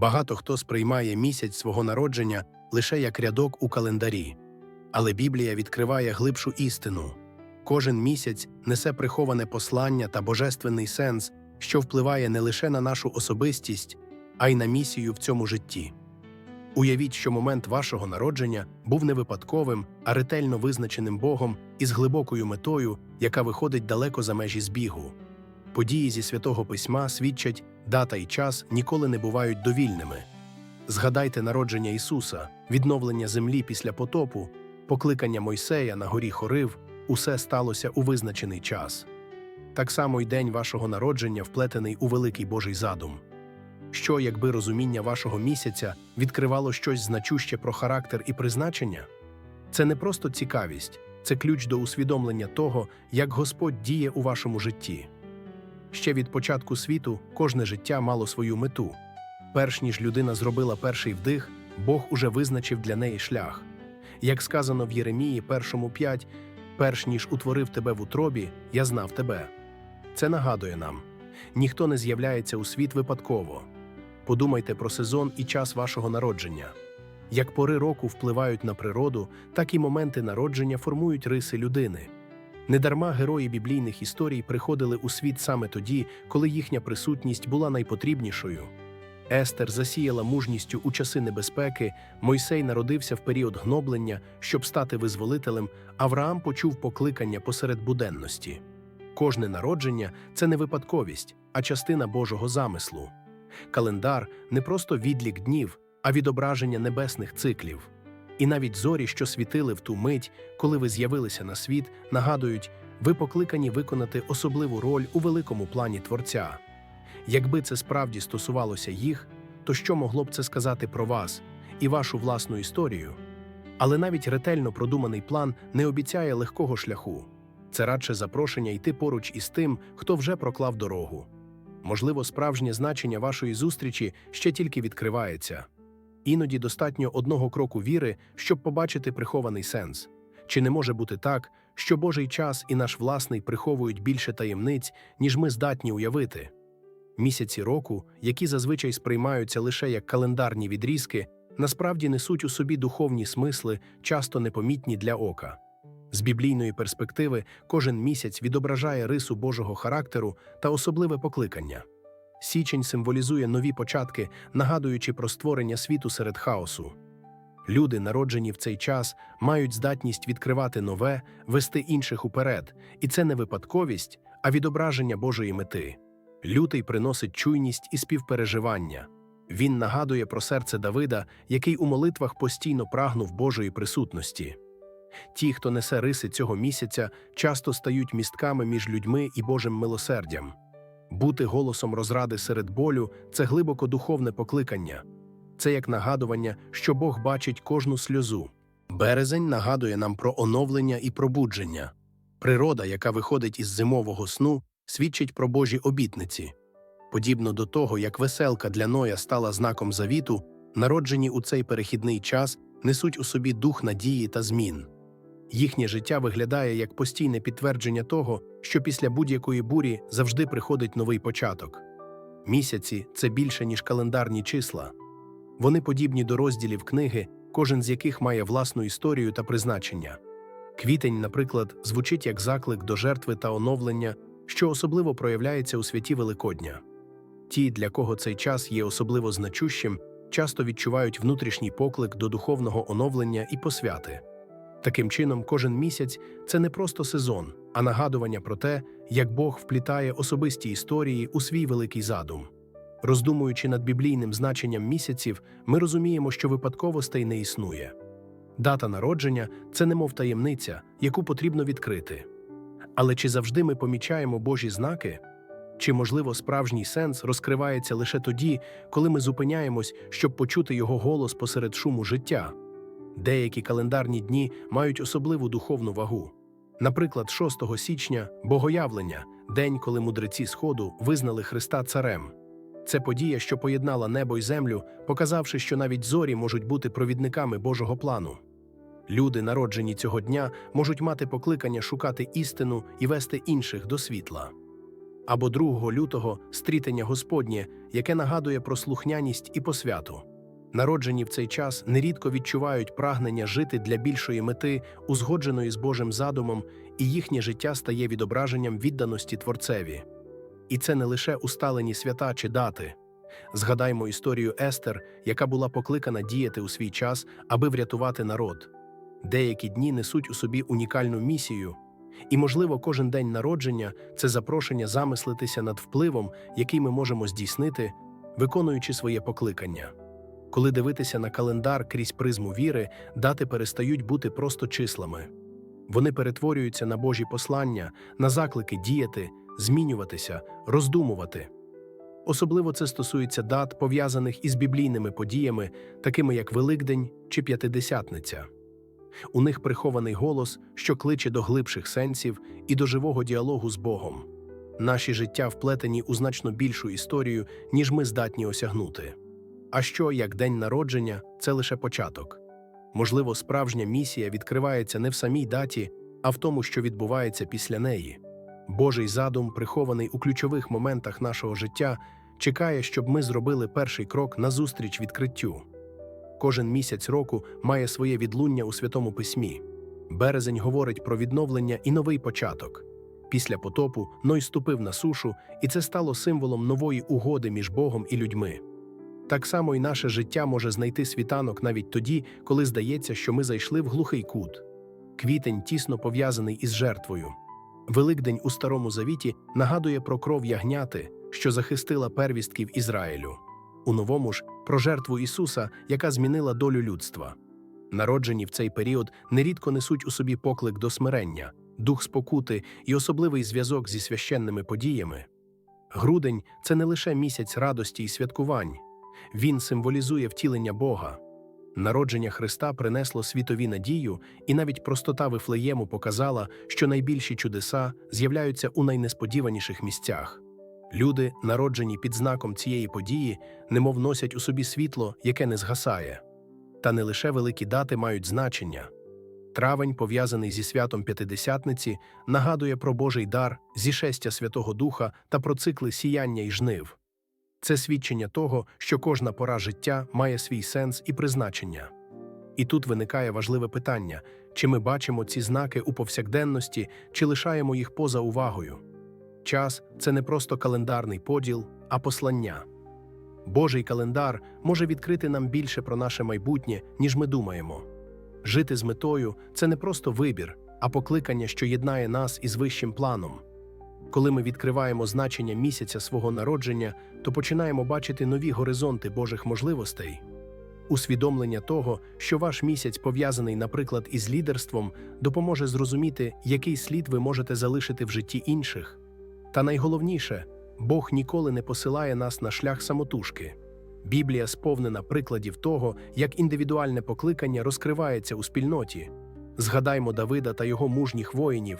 Багато хто сприймає місяць свого народження лише як рядок у календарі, але Біблія відкриває глибшу істину. Кожен місяць несе приховане послання та божественний сенс, що впливає не лише на нашу особистість, а й на місію в цьому житті. Уявіть, що момент вашого народження був не випадковим, а ретельно визначеним Богом із глибокою метою, яка виходить далеко за межі збігу. Події зі святого письма свідчать, дата і час ніколи не бувають довільними. Згадайте народження Ісуса, відновлення землі після потопу, покликання Мойсея на горі Хорив усе сталося у визначений час. Так само й день вашого народження вплетений у великий Божий задум. Що, якби розуміння вашого місяця відкривало щось значуще про характер і призначення? Це не просто цікавість, це ключ до усвідомлення того, як Господь діє у вашому житті. Ще від початку світу кожне життя мало свою мету. Перш ніж людина зробила перший вдих, Бог уже визначив для неї шлях. Як сказано в Єремії 1.5, перш ніж утворив тебе в утробі, я знав тебе. Це нагадує нам: ніхто не з'являється у світ випадково. Подумайте про сезон і час вашого народження. Як пори року впливають на природу, так і моменти народження формують риси людини. Недарма герої біблійних історій приходили у світ саме тоді, коли їхня присутність була найпотрібнішою. Естер засіяла мужністю у часи небезпеки, Мойсей народився в період гноблення, щоб стати визволителем, Авраам почув покликання посеред буденності. Кожне народження це не випадковість, а частина Божого замислу. Календар не просто відлік днів, а відображення небесних циклів. І навіть зорі, що світили в ту мить, коли ви з'явилися на світ, нагадують, ви покликані виконати особливу роль у великому плані Творця. Якби це справді стосувалося їх, то що могло б це сказати про вас і вашу власну історію? Але навіть ретельно продуманий план не обіцяє легкого шляху. Це радше запрошення йти поруч із тим, хто вже проклав дорогу. Можливо, справжнє значення вашої зустрічі ще тільки відкривається. Іноді достатньо одного кроку віри, щоб побачити прихований сенс. Чи не може бути так, що Божий час і наш власний приховують більше таємниць, ніж ми здатні уявити? Місяці року, які зазвичай сприймаються лише як календарні відрізки, насправді несуть у собі духовні смисли, часто непомітні для ока. З біблійної перспективи кожен місяць відображає рису Божого характеру та особливе покликання. Січень символізує нові початки, нагадуючи про створення світу серед хаосу. Люди, народжені в цей час, мають здатність відкривати нове, вести інших уперед, і це не випадковість, а відображення Божої мети. Лютий приносить чуйність і співпереживання. Він нагадує про серце Давида, який у молитвах постійно прагнув Божої присутності. Ті, хто несе риси цього місяця, часто стають містками між людьми і Божим милосердям. Бути голосом розради серед болю це глибоко духовне покликання. Це як нагадування, що Бог бачить кожну сльозу. Березень нагадує нам про оновлення і пробудження. Природа, яка виходить із зимового сну, свідчить про Божі обітниці. Подібно до того, як веселка для Ноя стала знаком завіту, народжені у цей перехідний час несуть у собі дух надії та змін. Їхнє життя виглядає як постійне підтвердження того, що після будь-якої бурі завжди приходить новий початок. Місяці це більше, ніж календарні числа. Вони подібні до розділів книги, кожен з яких має власну історію та призначення. Квітень, наприклад, звучить як заклик до жертви та оновлення, що особливо проявляється у святі Великодня. Ті, для кого цей час є особливо значущим, часто відчувають внутрішній поклик до духовного оновлення і посвяти. Таким чином, кожен місяць це не просто сезон, а нагадування про те, як Бог вплітає особисті історії у свій великий задум. Роздумуючи над біблійним значенням місяців, ми розуміємо, що випадковостей не існує. Дата народження це немов таємниця, яку потрібно відкрити. Але чи завжди ми помічаємо Божі знаки? Чи, можливо, справжній сенс розкривається лише тоді, коли ми зупиняємось, щоб почути його голос посеред шуму життя? Деякі календарні дні мають особливу духовну вагу. Наприклад, 6 січня Богоявлення, день, коли мудреці Сходу визнали Христа царем. Це подія, що поєднала небо й землю, показавши, що навіть зорі можуть бути провідниками Божого плану. Люди, народжені цього дня, можуть мати покликання шукати істину і вести інших до світла. або 2 лютого стрітення Господнє, яке нагадує про слухняність і посвяту. Народжені в цей час нерідко відчувають прагнення жити для більшої мети, узгодженої з Божим задумом, і їхнє життя стає відображенням відданості Творцеві. І це не лише усталені свята чи дати. Згадаймо історію Естер, яка була покликана діяти у свій час, аби врятувати народ. Деякі дні несуть у собі унікальну місію, і, можливо, кожен день народження це запрошення замислитися над впливом, який ми можемо здійснити, виконуючи своє покликання. Коли дивитися на календар крізь призму віри, дати перестають бути просто числами. Вони перетворюються на Божі послання, на заклики діяти, змінюватися, роздумувати. Особливо це стосується дат, пов'язаних із біблійними подіями, такими як Великдень чи П'ятидесятниця. У них прихований голос, що кличе до глибших сенсів і до живого діалогу з Богом. Наші життя вплетені у значно більшу історію, ніж ми здатні осягнути. А що, як день народження, це лише початок. Можливо, справжня місія відкривається не в самій даті, а в тому, що відбувається після неї. Божий задум, прихований у ключових моментах нашого життя, чекає, щоб ми зробили перший крок назустріч відкриттю. Кожен місяць року має своє відлуння у Святому Письмі. Березень говорить про відновлення і новий початок. Після потопу Ной ступив на сушу, і це стало символом нової угоди між Богом і людьми. Так само і наше життя може знайти світанок навіть тоді, коли здається, що ми зайшли в глухий кут. Квітень тісно пов'язаний із жертвою. Великдень у Старому Завіті нагадує про кров ягняти, що захистила первістків Ізраїлю. У новому ж про жертву Ісуса, яка змінила долю людства. Народжені в цей період нерідко несуть у собі поклик до смирення, дух спокути і особливий зв'язок зі священними подіями. Грудень це не лише місяць радості і святкувань, він символізує втілення Бога. Народження Христа принесло світові надію, і навіть простота Вифлеєму показала, що найбільші чудеса з'являються у найнесподіваніших місцях. Люди, народжені під знаком цієї події, немов носять у собі світло, яке не згасає. Та не лише великі дати мають значення. Травень, пов'язаний зі святом П'ятидесятниці, нагадує про Божий дар, зішестя Святого Духа та про цикли сіяння й жнив. Це свідчення того, що кожна пора життя має свій сенс і призначення. І тут виникає важливе питання: чи ми бачимо ці знаки у повсякденності, чи лишаємо їх поза увагою? Час це не просто календарний поділ, а послання. Божий календар може відкрити нам більше про наше майбутнє, ніж ми думаємо. Жити з метою це не просто вибір, а покликання, що єднає нас із вищим планом. Коли ми відкриваємо значення місяця свого народження, то починаємо бачити нові горизонти Божих можливостей. Усвідомлення того, що ваш місяць пов'язаний, наприклад, із лідерством, допоможе зрозуміти, який слід ви можете залишити в житті інших. Та найголовніше, Бог ніколи не посилає нас на шлях самотужки. Біблія сповнена прикладів того, як індивідуальне покликання розкривається у спільноті. Згадаймо Давида та його мужніх воїнів.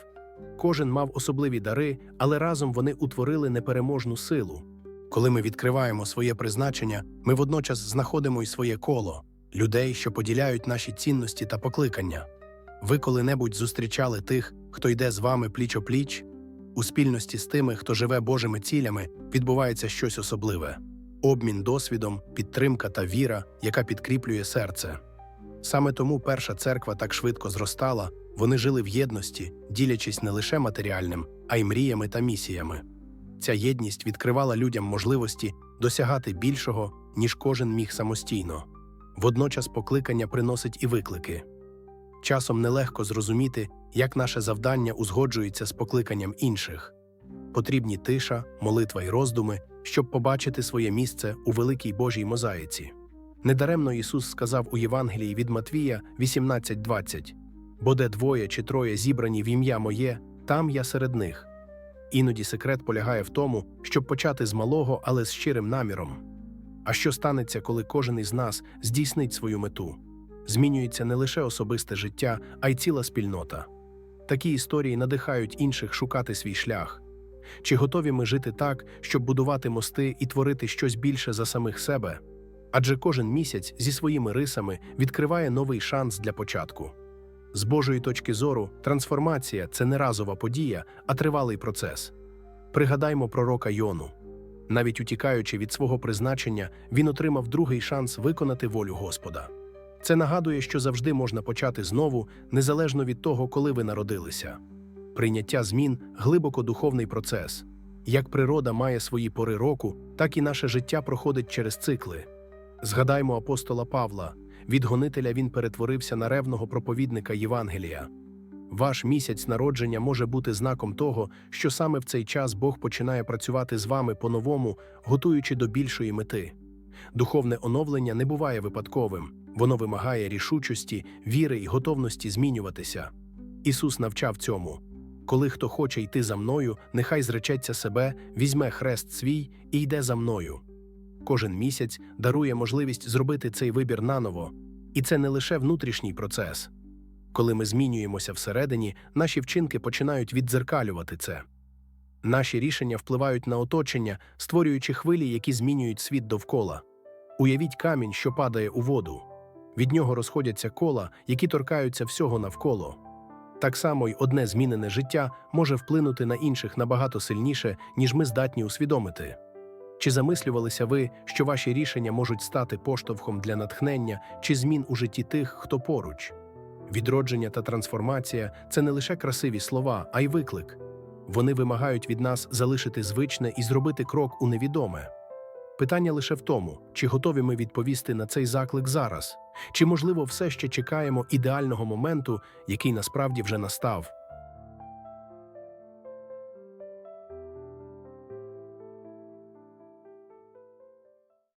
Кожен мав особливі дари, але разом вони утворили непереможну силу. Коли ми відкриваємо своє призначення, ми водночас знаходимо й своє коло людей, що поділяють наші цінності та покликання. Ви коли-небудь зустрічали тих, хто йде з вами пліч о? У спільності з тими, хто живе Божими цілями, відбувається щось особливе обмін досвідом, підтримка та віра, яка підкріплює серце. Саме тому перша церква так швидко зростала, вони жили в єдності, ділячись не лише матеріальним, а й мріями та місіями. Ця єдність відкривала людям можливості досягати більшого, ніж кожен міг самостійно. Водночас покликання приносить і виклики. Часом нелегко зрозуміти, як наше завдання узгоджується з покликанням інших. Потрібні тиша, молитва й роздуми, щоб побачити своє місце у великій Божій мозаїці. Недаремно Ісус сказав у Євангелії від Матвія 18.20 бо де двоє чи троє зібрані в ім'я моє, там я серед них. Іноді секрет полягає в тому, щоб почати з малого, але з щирим наміром. А що станеться, коли кожен із нас здійснить свою мету? Змінюється не лише особисте життя, а й ціла спільнота. Такі історії надихають інших шукати свій шлях. Чи готові ми жити так, щоб будувати мости і творити щось більше за самих себе? Адже кожен місяць зі своїми рисами відкриває новий шанс для початку. З Божої точки зору, трансформація це не разова подія, а тривалий процес. Пригадаймо пророка Йону. Навіть утікаючи від свого призначення, він отримав другий шанс виконати волю Господа. Це нагадує, що завжди можна почати знову, незалежно від того, коли ви народилися. Прийняття змін глибоко духовний процес. Як природа має свої пори року, так і наше життя проходить через цикли. Згадаймо апостола Павла. Від гонителя він перетворився на ревного проповідника Євангелія. Ваш місяць народження може бути знаком того, що саме в цей час Бог починає працювати з вами по-новому, готуючи до більшої мети. Духовне оновлення не буває випадковим, воно вимагає рішучості, віри і готовності змінюватися. Ісус навчав цьому. Коли хто хоче йти за мною, нехай зречеться себе, візьме хрест свій і йде за мною. Кожен місяць дарує можливість зробити цей вибір наново, і це не лише внутрішній процес. Коли ми змінюємося всередині, наші вчинки починають віддзеркалювати це. Наші рішення впливають на оточення, створюючи хвилі, які змінюють світ довкола. Уявіть камінь, що падає у воду. Від нього розходяться кола, які торкаються всього навколо. Так само й одне змінене життя може вплинути на інших набагато сильніше, ніж ми здатні усвідомити. Чи замислювалися ви, що ваші рішення можуть стати поштовхом для натхнення чи змін у житті тих, хто поруч? Відродження та трансформація це не лише красиві слова, а й виклик. Вони вимагають від нас залишити звичне і зробити крок у невідоме. Питання лише в тому, чи готові ми відповісти на цей заклик зараз, чи, можливо, все ще чекаємо ідеального моменту, який насправді вже настав.